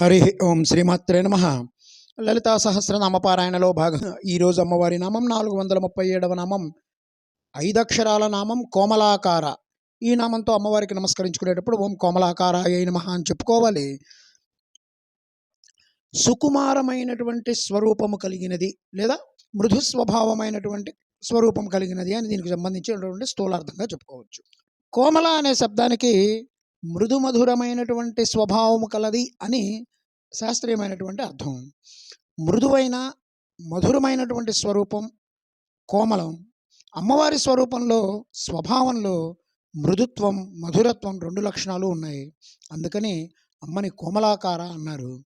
హరి ఓం శ్రీమాత్రే నమ. లలితా సహస్రనామపారాయణలో భాగం ఈరోజు అమ్మవారి నామం నాలుగు వందల ముప్పై ఏడవ నామం ఐదక్షరాల నామం కోమలాకార. ఈ నామంతో అమ్మవారికి నమస్కరించుకునేటప్పుడు ఓం కోమలాకార అయి నమ అని చెప్పుకోవాలి. సుకుమారమైనటువంటి స్వరూపము కలిగినది లేదా మృదు స్వభావమైనటువంటి స్వరూపం కలిగినది అని దీనికి సంబంధించినటువంటి స్థూలార్థంగా చెప్పుకోవచ్చు. కోమల అనే శబ్దానికి మృదు మధురమైనటువంటి స్వభావము కలది అని శాస్త్రీయమైనటువంటి అర్థం. మృదువైన మధురమైనటువంటి స్వరూపం కోమలం. అమ్మవారి స్వరూపంలో స్వభావంలో మృదుత్వం మధురత్వం రెండు లక్షణాలు ఉన్నాయి. అందుకని అమ్మని కోమలాకార అన్నారు.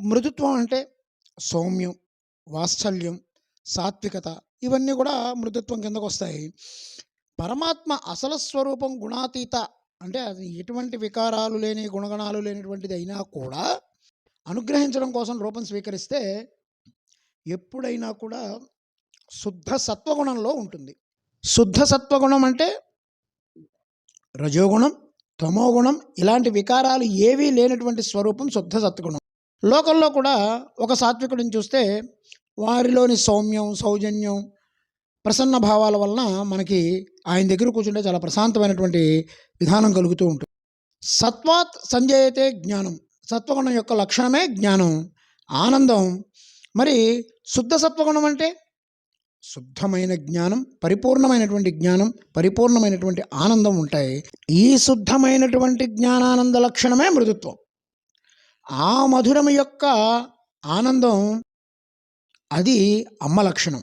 మృదుత్వం అంటే సౌమ్యం వాత్సల్యం సాత్వికత ఇవన్నీ కూడా మృదుత్వం కిందకు వస్తాయి పరమాత్మ అసలు స్వరూపం గుణాతీత అంటే అది ఎటువంటి వికారాలు లేని గుణగణాలు లేనిటువంటిది అయినా కూడా అనుగ్రహించడం కోసం రూపం స్వీకరిస్తే ఎప్పుడైనా కూడా శుద్ధ సత్వగుణంలో ఉంటుంది. శుద్ధ సత్వగుణం అంటే రజోగుణం తమోగుణం ఇలాంటి వికారాలు ఏవీ లేనటువంటి స్వరూపం శుద్ధ సత్వగుణం. లోకంలో కూడా ఒక సాత్వికుడిని చూస్తే వారిలోని సౌమ్యం సౌజన్యం ప్రసన్న భావాల వలన మనకి ఆయన దగ్గర కూర్చుంటే చాలా ప్రశాంతమైనటువంటి విధానం కలుగుతూ ఉంటుంది. సత్వాత్ సంజయతే జ్ఞానం. సత్వగుణం యొక్క లక్షణమే జ్ఞానం. ఆనందం. మరి శుద్ధ సత్వగుణం అంటే? శుద్ధమైన జ్ఞానం పరిపూర్ణమైనటువంటి జ్ఞానం పరిపూర్ణమైనటువంటి ఆనందం ఉంటాయి. ఈ శుద్ధమైనటువంటి జ్ఞానానంద లక్షణమే మృదుత్వం. ఆ మధురము యొక్క ఆనందం అది అమ్మ లక్షణం.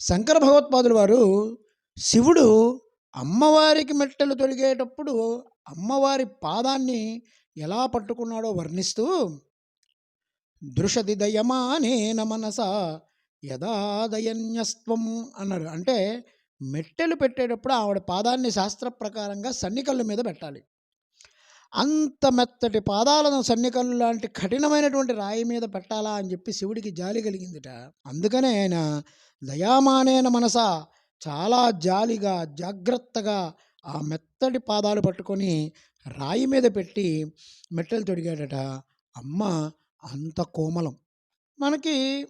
శంకర భగవత్పాదులు వారు శివుడు అమ్మవారికి మెట్టెలు తొలిగేటప్పుడు అమ్మవారి పాదాన్ని ఎలా పట్టుకున్నాడో వర్ణిస్తూ దృషది దయమానేన మనస యదా దయన్యస్త్వం అన్నారు. అంటే మెట్టెలు పెట్టేటప్పుడు ఆవిడ పాదాన్ని శాస్త్ర ప్రకారంగా సన్నికళ్ళు మీద పెట్టాలి. అంత మెత్తటి పాదాలను సన్నికల్లు లాంటి కఠినమైనటువంటి రాయి మీద పెట్టాలా అని చెప్పి శివుడికి జాలి కలిగిందిట. అందుకనే ఆయన దయామానేన మనస చాలా జాలిగా జాగ్రత్తగా ఆ మెత్తటి పాదాలు పట్టుకొని రాయి మీద పెట్టి మెట్టెలు తొడిగాడట. అమ్మ అంత కోమలం. మనకి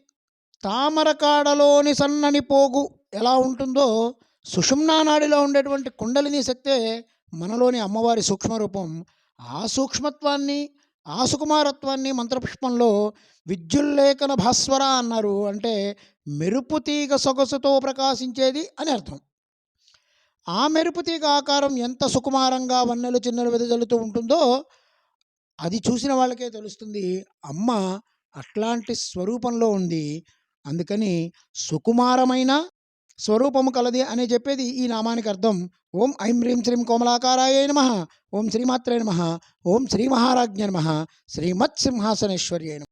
తామరకాడలోని సన్నని పోగు ఎలా ఉంటుందో సుషుమ్నానాడిలో ఉండేటువంటి కుండలిని శక్తే మనలోని అమ్మవారి సూక్ష్మరూపం ఆ సూక్ష్మత్వాన్ని ఆ సుకుమారత్వాన్ని మంత్రపుష్పంలో విద్యుల్లేఖన భాస్వర అన్నారు. అంటే మెరుపు తీగ సొగసుతో ప్రకాశించేది అని అర్థం. ఆ మెరుపు తీగ ఆకారం ఎంత సుకుమారంగా వన్నెలు చిన్నలు వెదజల్లుతూ ఉంటుందో అది చూసిన వాళ్ళకే తెలుస్తుంది. అమ్మ అట్లాంటి స్వరూపంలో ఉంది. అందుకని సుకుమారమైన స్వరూపము కలది అని చెప్పేది ఈ నామానికి అర్థం. ఓం ఐం హ్రీం శ్రీం కోమలాకారాయ నమ. ఓం శ్రీమాత్రే నమ. ఓం శ్రీ మహారాజ్ఞ నమ. శ్రీమత్ సింహాసనేశ్వర్యై నమ.